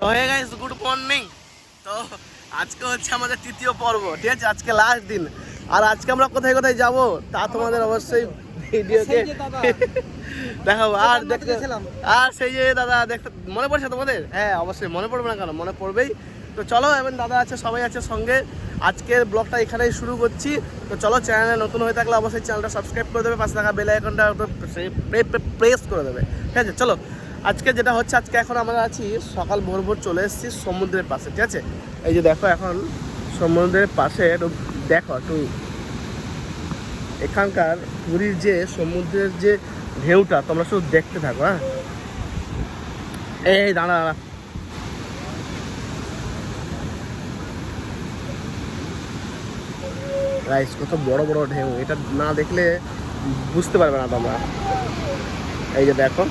তো হয়ে গেছে গুড মর্নিং। তো আজকে হচ্ছে আমাদের তৃতীয় পর্ব ঠিক আছে? আজকে লাস্ট দিন। আর আজকে আমরা কোথায় কোথায় যাব তা তোমাদের অবশ্যই ভিডিওকে দেখাবো। আর দেখতে আর সেই যে দাদা দেখতে মনে পড়ছে তোমাদের? হ্যাঁ অবশ্যই মনে পড়বে না কেন? মনে পড়বেই। তো চলো এবং দাদা আছে সবাই আছে সঙ্গে। আজকের ব্লগটা এখানেই শুরু করছি। তো চলো চ্যানেলে নতুন হয়ে থাকলে অবশ্যই চ্যানেলটা সাবস্ক্রাইব করে দেবে পাশে থাকা বেল আইকনটা প্রেস করে দেবে। ঠিক আছে? চলো আজকে যেটা হচ্ছে, আজকে এখন আমরা আছি, সকাল ভোর ভোর চলে এসেছি সমুদ্রের পাশে, ঠিক আছে? এই যে দেখো এখন সমুদ্রের পাশে, একটু দেখো, একটু এখানকার পুরীর যে সমুদ্রের যে ঢেউটা, তোমরা শুধু দেখতে থাকো হ্যাঁ? এই দাঁড়া দাঁড়া। রাইস কত বড় বড় ঢেউ, এটা না দেখলে বুঝতে পারবে না তোমরা। এই যে দেখো।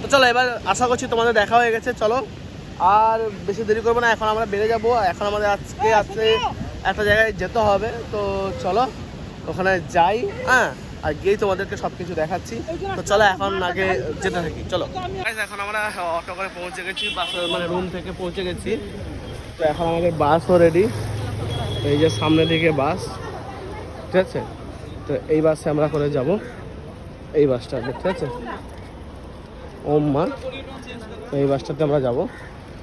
তো চলো, এবার আশা করছি তোমাদের দেখা হয়ে গেছে, চলো। আর বেশি দেরি করব না, এখন আমরা বেড়ে যাব। এখন আমাদের আজকে আজকে একটা জায়গায় যেতে হবে, তো চলো, ওখানে যাই। হ্যাঁ আর গিয়েই তোমাদেরকে সব কিছু দেখাচ্ছি। তো চলো, এখন আগে যেতে থাকি, চলো। এখন আমরা অটো করে পৌঁছে গেছি, বাস মানে রুম থেকে পৌঁছে গেছি। তো এখন আমাদের বাসও রেডি এই যে সামনের দিকে বাস, ঠিক আছে? তো এই বাসে আমরা করে যাব। এই বাসটা ঠিক আছে ওম মা এই বাসটাতে আমরা যাব।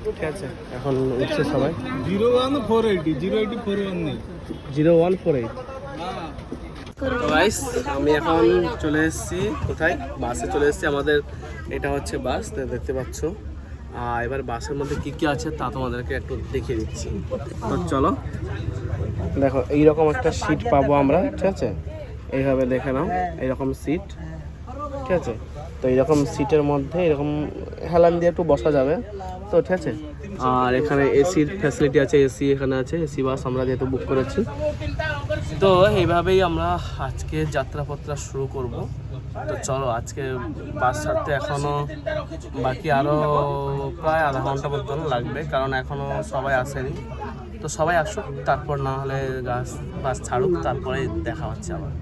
ঠিক আছে। এখন উঠছে সবাই। Zero one four eighty zero eighty four one zero one four eight. আমি এখন চলে এসেছি কোথায়? বাসে চলে এসেছি আমাদের এটা হচ্ছে বাস তো দেখতে পাচ্ছ। আর এবার বাসের মধ্যে কি কি আছে তা তোমাদেরকে একটু দেখিয়ে দিচ্ছি। তো চলো। দেখো এইরকম একটা সিট পাবো আমরা ঠিক আছে? এইভাবে দেখে নাও এইরকম সিট ঠিক আছে? তো এরকম সিটের মধ্যে এরকম হেলান দিয়ে একটু বসা যাবে। তো ঠিক আছে? আর এখানে এসির ফ্যাসিলিটি আছে এসি এখানে আছে এসি বাস আমরা যেহেতু বুক করেছি। তো এইভাবেই আমরা আজকে যাত্রাপত্রা শুরু করব। তো চলো, আজকে বাস ছাড়তে এখনও বাকি আরও প্রায় আধা ঘণ্টা মতন লাগবে, কারণ এখনও সবাই আসেনি। তো সবাই আসুক, তারপর না হলে গাছ বাস ছাড়ুক, তারপরে দেখা হচ্ছে আবার।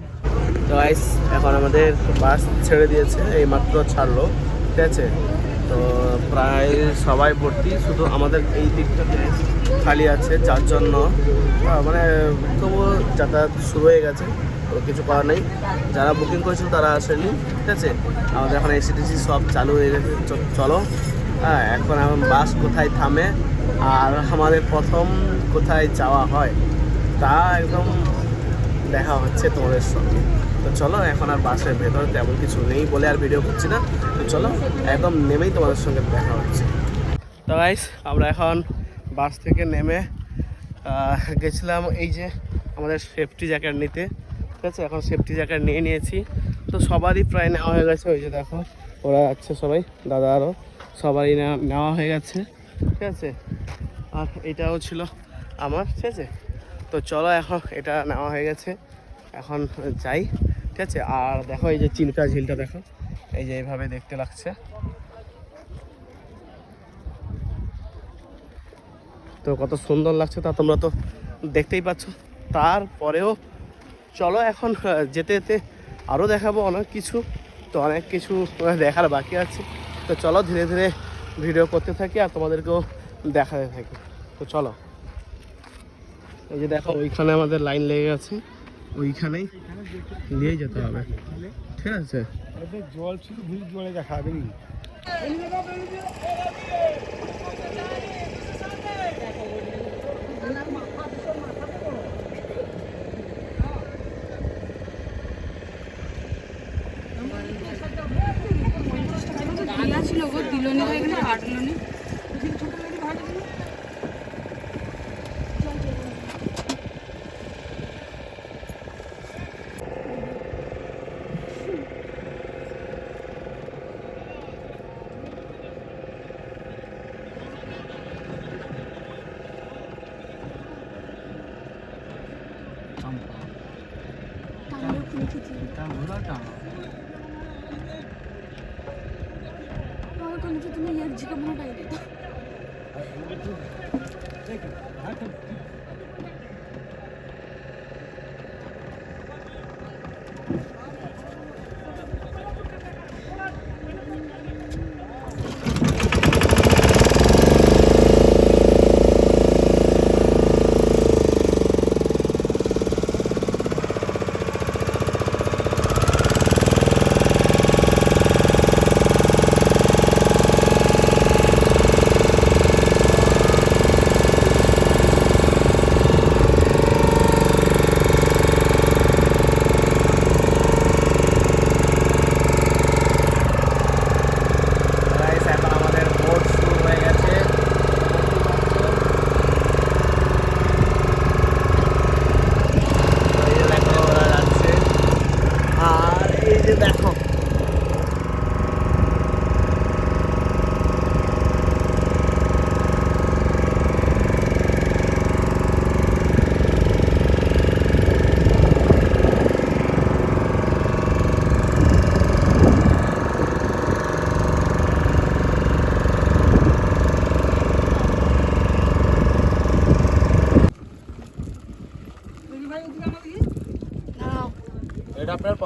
তো গাইস এখন আমাদের বাস ছেড়ে দিয়েছে এই মাত্র ছাড়লো, ঠিক আছে? তো প্রায় সবাই ভর্তি, শুধু আমাদের এই দিকটাতে খালি আছে, যার জন্য মানে তবুও যাতায়াত শুরু হয়ে গেছে, তো কিছু করার নেই। যারা বুকিং করেছিল তারা আসেনি, ঠিক আছে? আমাদের এখন এসিটিসি সব চালু হয়ে গেছে চলো। হ্যাঁ এখন এখন বাস কোথায় থামে, আর আমাদের প্রথম কোথায় যাওয়া হয়, তা একদম দেখা হচ্ছে তোমাদের সঙ্গে। তো চলো, এখন আর বাসের ভেতরে তেমন কিছু নেই বলে আর ভিডিও করছি না। তো চলো, একদম নেমেই তোমাদের সঙ্গে দেখা হচ্ছে। তো গাইস আমরা এখন বাস থেকে নেমে গেছিলাম এই যে আমাদের সেফটি জ্যাকেট নিতে। ঠিক আছে, এখন সেফটি জ্যাকেট নিয়ে নিয়েছি। তো সবারই প্রায় নেওয়া হয়ে গেছে। ওই যে দেখো, ওরা যাচ্ছে সবাই, দাদা আরও সবারই নেওয়া হয়ে গেছে। ঠিক আছে, আর এটাও ছিল আমার। ঠিক আছে তো চলো এখন এটা নেওয়া হয়ে গেছে। এখন যাই, ঠিক আছে? আর দেখো এই যে চিল্কা ঝিলটা দেখো। এই যে এইভাবে দেখতে লাগছে। তো কত সুন্দর লাগছে তা তোমরা তো দেখতেই পাচ্ছ। তারপরেও চলো এখন যেতে যেতে আরও দেখাবো অনেক কিছু। তো অনেক কিছু দেখার বাকি আছে। তো চলো ধীরে ধীরে ভিডিও করতে থাকি আর তোমাদেরকেও দেখাতে থাকি। তো চলো। এই যে দেখো ওইখানে আমাদের লাইন লেগে গেছে ওইখানেই নিয়ে যেতে হবে। ঠিক আছে? জল ছিল ভিড় জলে দেখা হবে 그러니까 일단 올라가. 아, 근데 좀 얘 지금 올라가야 돼. 아, 이거 좀. 잠깐, 잠깐. 아,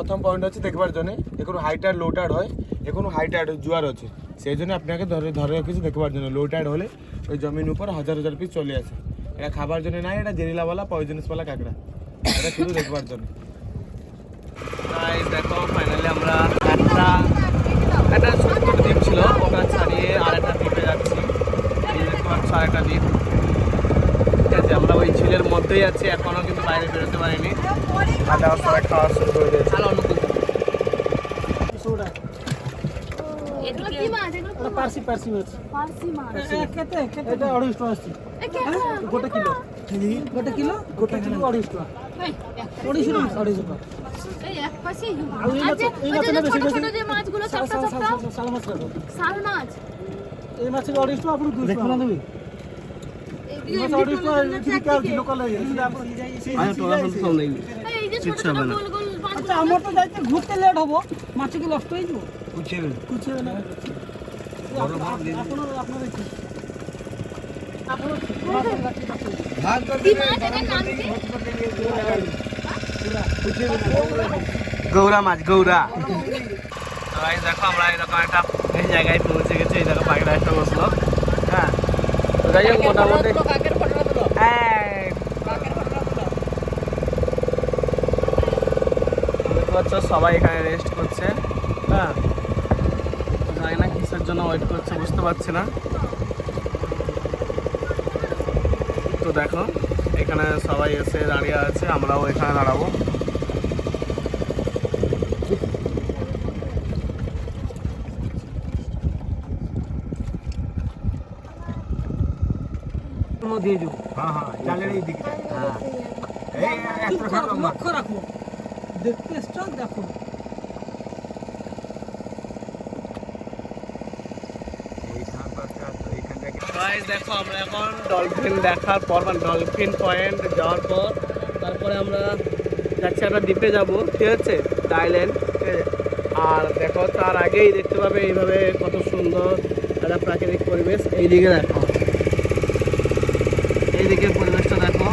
প্রথম পয়েন্ট হচ্ছে দেখবার জন্য, এখন লো টাইড হয়, এখন হাই টাইড জোয়ার আছে। সেই জন্য আপনাকে ধরে ধরে রেখেছি দেখবার জন্য লো টাইড হলে ওই জমিন উপর হাজার হাজার পিস চলে আসে। এটা খাবার জন্য নাই, এটা জেরিলাওয়ালা পয়জনাসওয়ালা কাঁকড়া। এটা শুধু দেখবার জন্য। দেখো ফাইনালি আমরা একটা একটা ছোট দ্বীপ ছিল, ওটা ছাড়িয়ে আর একটা দ্বীপে যাচ্ছি। দেখতে আর একটা দ্বীপ। ঠিক আছে, আমরা ওই ঝিলের মধ্যেই আছি এখনও কিন্তু বাইরে বেরোতে পারিনি। আর দেওয়ার সবাই খাওয়া শুরু করে দিয়েছে। পার্সি পার্সি মাছ। পার্সি মাছ। কেতে এটা অড়াইশ টাকা আসছে। এ কেন গোটা কিলো। গোটা কিলো? গোটা কিলো। অড়াইশ টাকা টাকা টাকা এই মাছের টাকা আপনি দুশো টাকা দেবে আচ্ছা আমার তো যাইতে ঘুরতে লেট হব। মাছ কি নষ্ট হয়ে যাব? না? আপনার আপনার কি? গৌরা। মাছ গৌরা। দেখো আমরা এরকম একটা জায়গায় পৌঁছে গেছি। এই জায়গা পাখিরা একটা বসল। যাই হোক মোটামুটি দেখতে পাচ্ছ সবাই এখানে রেস্ট করছে। হ্যাঁ। জানি না কিসের জন্য ওয়েট করছে বুঝতে পারছি না। তো দেখো এখানে সবাই এসে দাঁড়িয়ে আছে আমরাও এখানে দাঁড়াবো। দিয়ে দেবো। হ্যাঁ হ্যাঁ চালের এই দিকটা হ্যাঁ। লক্ষ্য রাখো দেখতে দেখো। দেখো আমরা এখন ডলফিন দেখার পর মানে ডলফিন পয়েন্ট যাওয়ার পর তারপরে আমরা যাচ্ছি একটা দ্বীপে যাব ঠিক আছে? থাইল্যান্ড আর দেখো তার আগেই দেখতে পাবে এইভাবে কত সুন্দর একটা প্রাকৃতিক পরিবেশ। এইদিকে দেখো এইদিকে পরিবেশটা দেখো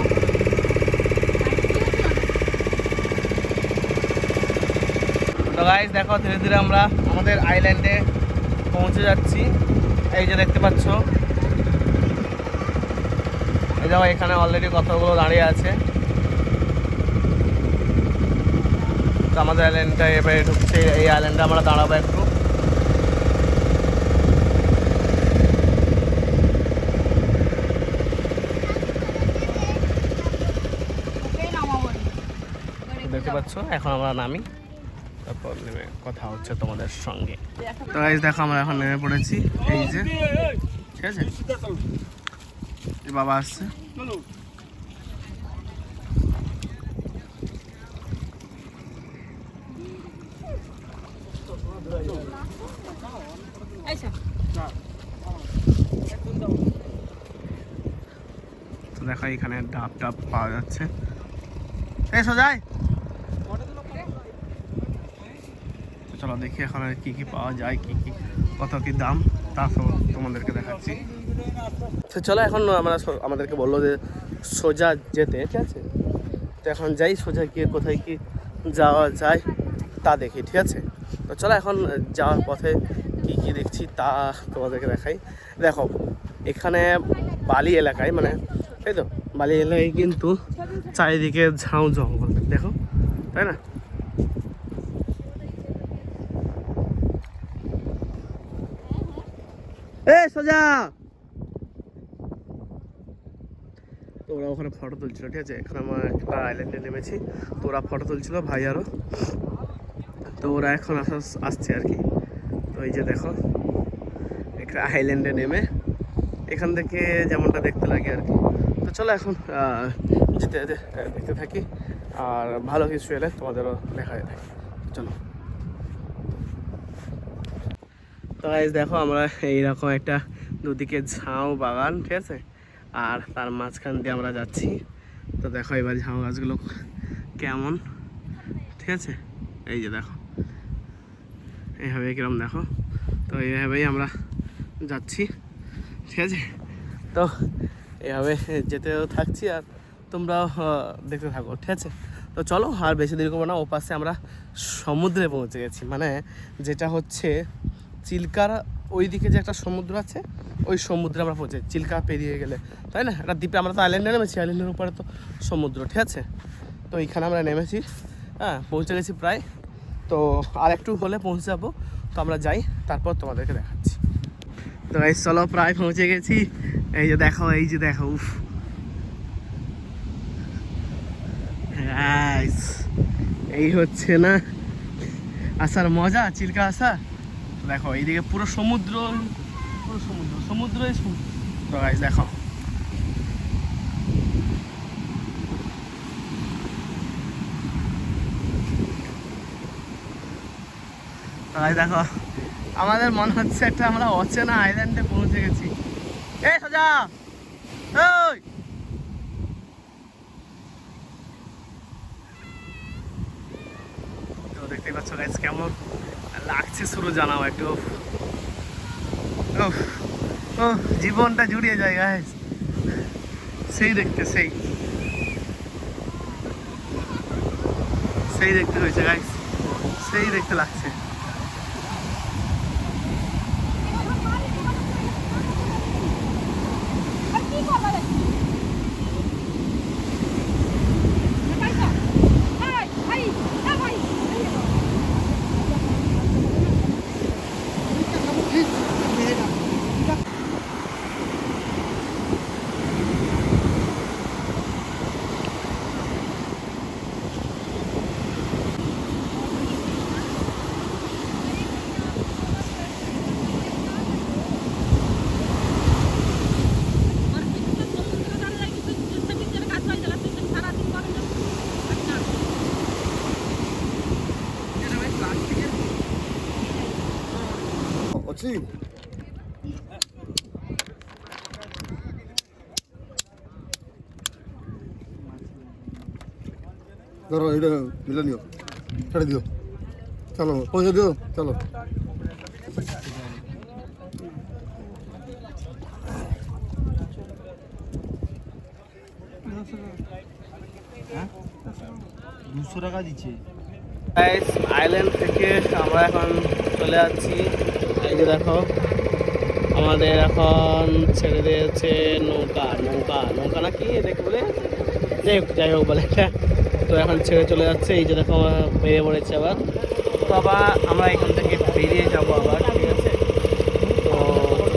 তো গাইস দেখো, ধীরে ধীরে আমরা আমাদের আইল্যান্ডে পৌঁছে যাচ্ছি। এই যে দেখতে পাচ্ছ। এই দেখো, এখানে অলরেডি কতগুলো দাঁড়িয়ে আছে। তো আমাদের আইল্যান্ডটা এবারে ঢুকছে। এই আইল্যান্ডে আমরা দাঁড়াবো একটু। দেখতে পাচ্ছ? এখন আমরা নামি। তারপর নেমে কথা হচ্ছে তোমাদের সঙ্গে। তো গাইজ দেখো আমরা এখন নেমে পড়েছি। এই যে ঠিক আছে? বাবা আসছে। তো দেখো এখানে ডাব ডাব পাওয়া যাচ্ছে। এই সোজাই তো চলো দেখি এখন আর কি কি পাওয়া যায়, কি কি, কত কি দাম তা সব তোমাদেরকে দেখাচ্ছি। তো চলো এখন আমরা আমাদেরকে বলল যে সোজা যেতে, ঠিক আছে? তো এখন যাই সোজা গিয়ে কোথায় কি যাওয়া যায় তা দেখি, ঠিক আছে? তো চলো এখন যাওয়ার পথে কি কি দেখছি তা তোমাদেরকে দেখাই। দেখো, এখানে বালি এলাকায় মানে তাই তো, বালি এলাকায় কিন্তু চারিদিকে ঝাউ জঙ্গল, দেখো, তাই না? সোজা। তো ওরা ওখানে ফটো তুলছিল, ঠিক আছে? এখানে আমরা একটা আইল্যান্ডে নেমেছি। তো ওরা ফটো তুলছিল, ভাই আরও তো ওরা এখন আসা আসছে আর কি। তো এই যে দেখো, একটা আইল্যান্ডে নেমে এখান থেকে যেমনটা দেখতে লাগে আর কি। তো চলো এখন যেতে যেতে দেখতে থাকি। আর ভালো কিছু এলে তোমাদেরও দেখা যায় চলো তো গাইজ দেখো আমরা এইরকম একটা দুদিকে ঝাউ বাগান, ঠিক আছে? আর তার মাঝখান দিয়ে আমরা যাচ্ছি। তো দেখো এবার ঝাউ গাছগুলো কেমন, ঠিক আছে? এই যে দেখো। এইভাবে কিরম দেখো? তো এইভাবেই আমরা যাচ্ছি, ঠিক আছে? তো এইভাবে যেতেও থাকছি আর তোমরাও দেখতে থাকো, ঠিক আছে? তো চলো, আর বেশি দেরি করব না ও পাশে আমরা সমুদ্রে পৌঁছে গেছি। মানে যেটা হচ্ছে চিল্কার ওই দিকে যে একটা সমুদ্র আছে, ওই সমুদ্রে আমরা পৌঁছে চিল্কা পেরিয়ে গেলে, তাই না? একটা দ্বীপে আমরা তো আইল্যান্ডে নেমেছি আইল্যান্ডের উপরে তো সমুদ্র, ঠিক আছে? তো এইখানে আমরা নেমেছি হ্যাঁ পৌঁছে গেছি প্রায়। তো আর একটু হলে পৌঁছে যাব। তো আমরা যাই, তারপর তোমাদেরকে দেখাচ্ছি। তো গাইস চলো প্রায় পৌঁছে গেছি। এই যে দেখো, এই যে দেখো, উফ। এই হচ্ছে না? আসার মজা, চিল্কা আসা? দেখো, এইদিকে পুরো সমুদ্র পুরো সমুদ্র, সমুদ্রই সমুদ্র দেখো। দেখো, আমাদের মনে হচ্ছে একটা আমরা অচেনা আইল্যান্ডে পৌঁছে গেছি। এই সোজা! ওই তো দেখতে পাচ্ছ কেমন লাগছে শুরু জানাও একটু। ও জীবনটা জুড়িয়ে যায় গায়ে সেই দেখতে, সেই। সেই দেখতে হয়েছে গাইস সেই দেখতে লাগছে। Maxime. ধরো এটা মিলে নিও ছেড়ে দিও চলো পয়সা দিও চলো দুশো টাকা দিচ্ছে আইল্যান্ড থেকে আমরা এখন চলে যাচ্ছি। যে দেখো, আমাদের এখন ছেড়ে দিয়েছে নৌকা নৌকা নৌকা নাকি? দেখে বলে যাই হোক যাই হোক বলে। তো এখন ছেড়ে চলে যাচ্ছে, এই যে দেখো, বেরিয়ে পড়েছে আবার। তো আবার আমরা এখান থেকে বেরিয়ে যাব আবার, ঠিক আছে? তো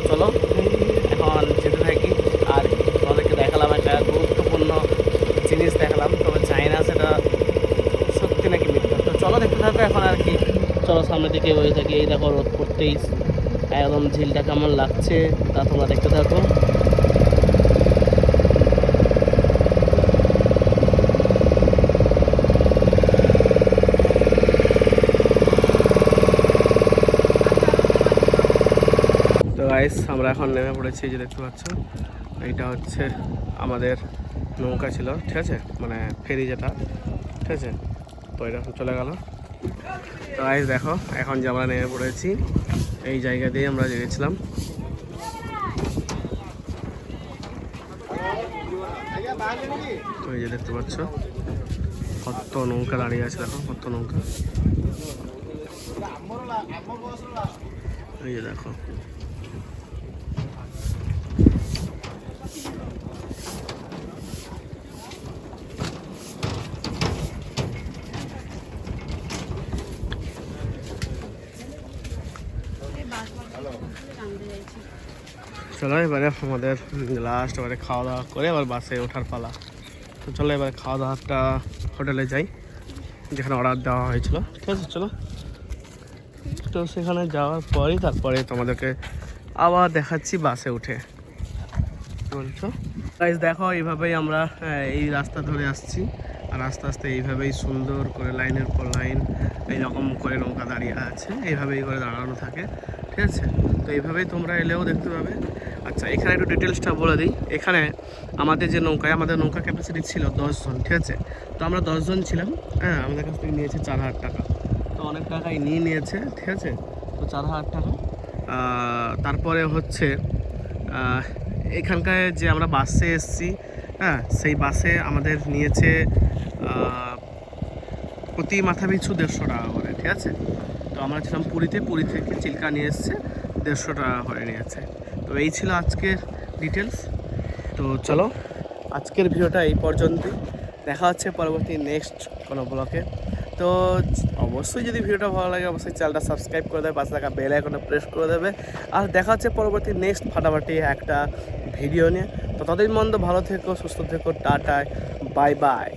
চলো, এখন যেতে থাকি। আর তোমাদেরকে দেখালাম একটা গুরুত্বপূর্ণ জিনিস দেখালাম, তবে চাইনা সেটা সত্যি নাকি মিথ্যা। তো চলো, দেখতে থাকো এখন আর কি। চলো, সামনের দিকে বয়ে থাকি, এই দেখো, রোদ পড়তেই ঝিলটা কেমন লাগছে তা তোমরা দেখতে থাকো। তো আমরা এখন নেমে পড়েছি যে দেখতে পাচ্ছ। এইটা হচ্ছে আমাদের নৌকা ছিল, ঠিক আছে? মানে ফেরি যেটা, ঠিক আছে? তো এটা চলে গেল। তো গাইস দেখো, এখন যে আমরা নেমে পড়েছি, এই জায়গা দিয়ে আমরা গেছিলাম যে দেখতে পাচ্ছ, কত নৌকা দাঁড়িয়ে আছে, দেখো, কত নৌকা। এই যে দেখো চলো এবারে আমাদের লাস্ট এবারে খাওয়া দাওয়া করে এবার বাসে ওঠার পালা। তো চলো এবারে খাওয়া দাওয়াটা হোটেলে যাই, যেখানে অর্ডার দেওয়া হয়েছিল। ঠিক আছে, চলো। তো সেখানে যাওয়ার পরেই তারপরে তোমাদেরকে আবার দেখাচ্ছি বাসে উঠে। বলছো? গাইজ দেখো, এইভাবেই আমরা এই রাস্তা ধরে আসছি। আর আস্তে আস্তে এইভাবেই সুন্দর করে লাইনের পর লাইন, এইরকম করে নৌকা দাঁড়িয়ে আছে। এইভাবেই করে দাঁড়ানো থাকে। ঠিক আছে? তো এইভাবেই তোমরা এলেও দেখতে পাবে। আচ্ছা এখানে একটু ডিটেলসটা বলে দিই। এখানে আমাদের যে নৌকায়, আমাদের নৌকা ক্যাপাসিটি ছিল দশজন, ঠিক আছে? তো আমরা দশজন ছিলাম হ্যাঁ আমাদের কাছ থেকে নিয়েছে চার হাজার টাকা। তো অনেক টাকাই নিয়ে নিয়েছে, ঠিক আছে? তো চার হাজার টাকা। তারপরে হচ্ছে এখানকার যে আমরা বাসে এসেছি হ্যাঁ সেই বাসে আমাদের নিয়েছে প্রতি মাথা পিছু দেড়শো টাকা করে, ঠিক আছে? আমরা ছিলাম পুরীতে, পুরী থেকে চিল্কা নিয়ে এসছে, দেড়শো টাকা করে নিয়েছে। তো এই ছিল আজকের ডিটেলস তো চলো, আজকের ভিডিওটা এই পর্যন্তই। দেখা হচ্ছে পরবর্তী নেক্সট কোনো ব্লকে তো অবশ্যই যদি ভিডিওটা ভালো লাগে, অবশ্যই চ্যানেলটা সাবস্ক্রাইব করে দেবে, পাশে থাকা বেল আইকনটা প্রেস করে দেবে। আর দেখা হচ্ছে পরবর্তী নেক্সট ফাটাফাটি একটা ভিডিও নিয়ে। তো ততদিন মন্দ ভালো থেকো, সুস্থ থেকো, টাটা বাই বাই